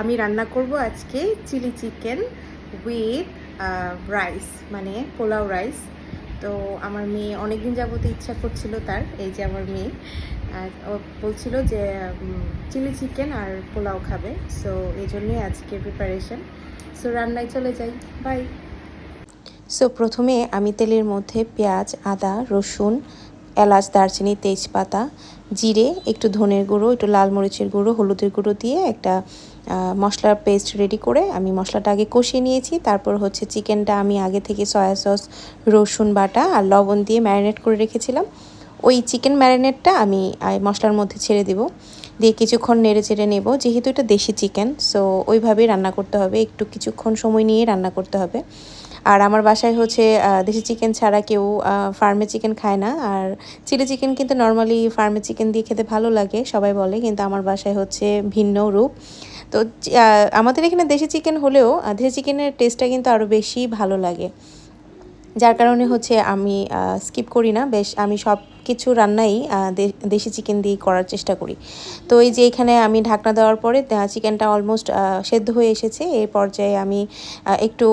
আমি রান্না করব আজকে চিলি চিকেন উইথ রাইস মানে পোলাও রাইস। তো আমার মেয়ে অনেকদিন যাবত ইচ্ছা করছিল তার, এই যে আমার মেয়ে। ও বলছিল যে চিলি চিকেন আর পোলাও খাবে। সো এই জন্যই আজকে প্রিপারেশন সো রান্নায় চলে যাই। বাই সো প্রথমে আমি তেলের মধ্যে পেঁয়াজ, আদা, রসুন, এলাচ, দারচিনি, তেজপাতা, জিরে, একটু ধনের গুঁড়ো, একটু লাল মরিচের গুঁড়ো, হলুদের গুঁড়ো দিয়ে একটা মশলার পেস্ট রেডি করে আমি মশলাটা আগে কষিয়ে নিয়েছি। তারপর হচ্ছে চিকেনটা আমি আগে থেকে সয়া সস রসুন বাটা আর লবণ দিয়ে ম্যারিনেট করে রেখেছিলাম। ওই চিকেন ম্যারিনেটটা আমি মশলার মধ্যে ছেড়ে দেবো। দিয়ে কিছুক্ষণ নেড়ে চেড়ে নেব। যেহেতু এটা দেশি চিকেন সো ওইভাবেই রান্না করতে হবে। একটু কিছুক্ষণ সময় নিয়ে রান্না করতে হবে। আর আমার বাসায় হচ্ছে দেশি চিকেন ছাড়া কেউ ফার্মে চিকেন খায় না। আর চিলি চিকেন কিন্তু নর্মালি ফার্মে চিকেন দিয়ে খেতে ভালো লাগে, সবাই বলে। কিন্তু আমার বাসায় হচ্ছে ভিন্ন রূপ। তো আমাদের এখানে দেশি চিকেন হলেও দেশি চিকেনের টেস্টটা কিন্তু আরও বেশি ভালো লাগে। যার কারণে হচ্ছে আমি স্কিপ করি না। বেশ, আমি সব কিছু রান্নাই দেশি চিকেন দিয়ে করার চেষ্টা করি। তো এই যে এখানে আমি ঢাকনা দেওয়ার পরে চিকেনটা অলমোস্ট সেদ্ধ হয়ে এসেছে। এই পর্যায়ে আমি একটু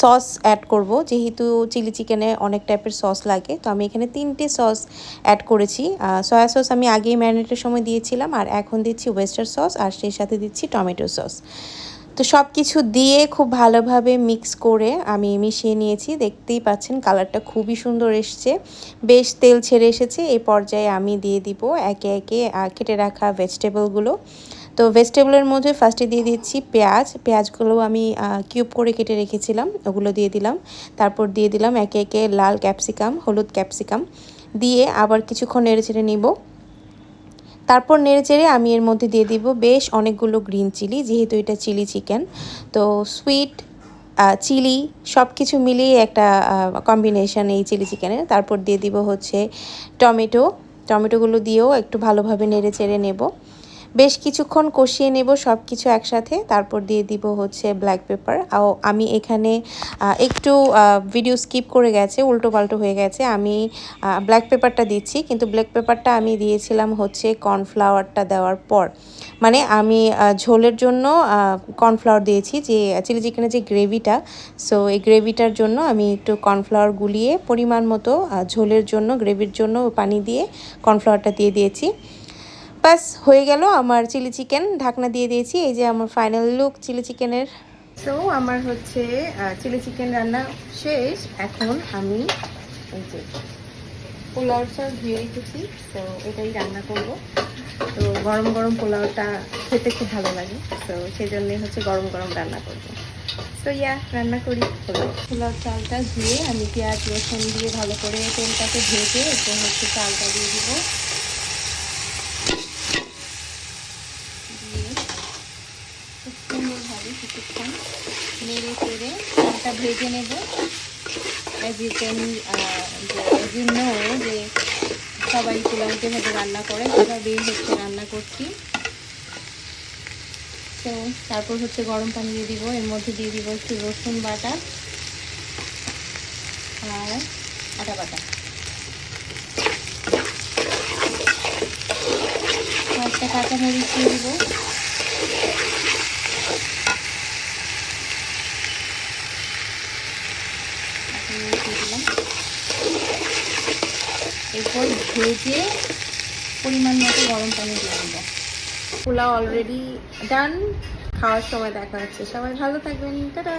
সস অ্যাড করব। যেহেতু চিলি চিকেনে অনেক টাইপের সস লাগে, তো আমি এখানে তিনটে সস অ্যাড করেছি। সয়া সস আমি আগেই ম্যারিনেটের সময় দিয়েছিলাম, আর এখন দিচ্ছি ওয়েস্টার সস আর সেই সাথে দিচ্ছি টমেটো সস তো সব কিছু দিয়ে খুব ভালোভাবে মিক্স করে আমি মিশিয়ে নিয়েছি। দেখতেই পাচ্ছেন কালারটা খুবই সুন্দর এসছে। বেশ তেল ছেড়ে এসেছে। এই পর্যায়ে আমি দিয়ে দিব একে একে কেটে রাখা ভেজিটেবলগুলো তো ভেজিটেবলের মধ্যে ফার্স্টে দিয়ে দিচ্ছি পেঁয়াজ। পেঁয়াজগুলো আমি কিউব করে কেটে রেখেছিলাম। ওগুলো দিয়ে দিলাম। তারপর দিয়ে দিলাম একে একে লাল ক্যাপসিকাম হলুদ ক্যাপসিকাম দিয়ে আবার কিছুক্ষণ নেড়ে ছেড়ে নিব। তারপর নেড়ে চেড়ে আমি এর মধ্যে দিয়ে দিব বেশ অনেকগুলো গ্রিন চিলি যেহেতু এটা চিলি চিকেন তো সুইট চিলি সব কিছু মিলিয়ে একটা কম্বিনেশান এই চিলি চিকেনের তারপর দিয়ে দিব হচ্ছে টমেটো। টমেটোগুলো দিয়েও একটু ভালোভাবে নেড়ে চেড়ে নেব। বেশ কিছুক্ষণ কষিয়ে নেব সব কিছু একসাথে, তারপর দিয়ে দিব হচ্ছে ব্ল্যাক পেপার আমি এখানে একটু ভিডিও স্কিপ করে গেছে উল্টো পাল্টো হয়ে গেছে। আমি ব্ল্যাক পেপারটা দিচ্ছি, কিন্তু ব্ল্যাক পেপারটা আমি দিয়েছিলাম হচ্ছে কর্নফ্লাওয়ারটা দেওয়ার পর। মানে আমি ঝোলের জন্য কর্নফ্লাওয়ার দিয়েছি যে চিলি চিকেনের যে গ্রেভিটা সো এই গ্রেভিটার জন্য আমি একটু কর্নফ্লাওয়ার গুলিয়ে পরিমাণ মতো ঝোলের জন্য গ্রেভির জন্য পানি দিয়ে কর্নফ্লাওয়ারটা দিয়ে দিয়েছি। বাস হয়ে গেল আমার চিলি চিকেন। ঢাকনা দিয়ে দিয়েছি, এই যে আমার ফাইনাল লুক চিলি চিকেনের। তো আমার হচ্ছে চিলি চিকেন রান্না শেষ। এখন আমি এই যে পোলাও চাল ধুয়ে রেখেছি তো এটাই রান্না করব। তো, গরম গরম পোলাওটা খেতে খুব ভালো লাগে তো সেই জন্যে হচ্ছে গরম গরম রান্না করব। তো ইয়া রান্না করি। পোলাও চালটা ধুয়ে আমি পেঁয়াজ রসুন দিয়ে ভালো করে তেলটাকে ভেজে এরপর হচ্ছে চালটা দিয়ে দিব দিয়ে খুব সুন্দরভাবে কিছুক্ষণ নেড়ে চেড়ে চালটা ভেজে নেব। As you can as you know যে সবাই পোলাও যেভাবে রান্না করে সেভাবেই হচ্ছে রান্না করছি। তো তারপর হচ্ছে গরম পানি দিয়ে দিব, এর মধ্যে দিয়ে দিব একটু রসুন বাটা আর আটা বাটা। কয়েকটা কাঁচামরিচ দিয়ে দিব। দিয়ে দিলাম। এরপর ভেজে পরিমাণ মতো গরম পানি দিয়ে দেব। পোলাও অলরেডি ডান খাওয়ার সময় দেখা হচ্ছে। সবাই ভালো থাকবেন। টাটা!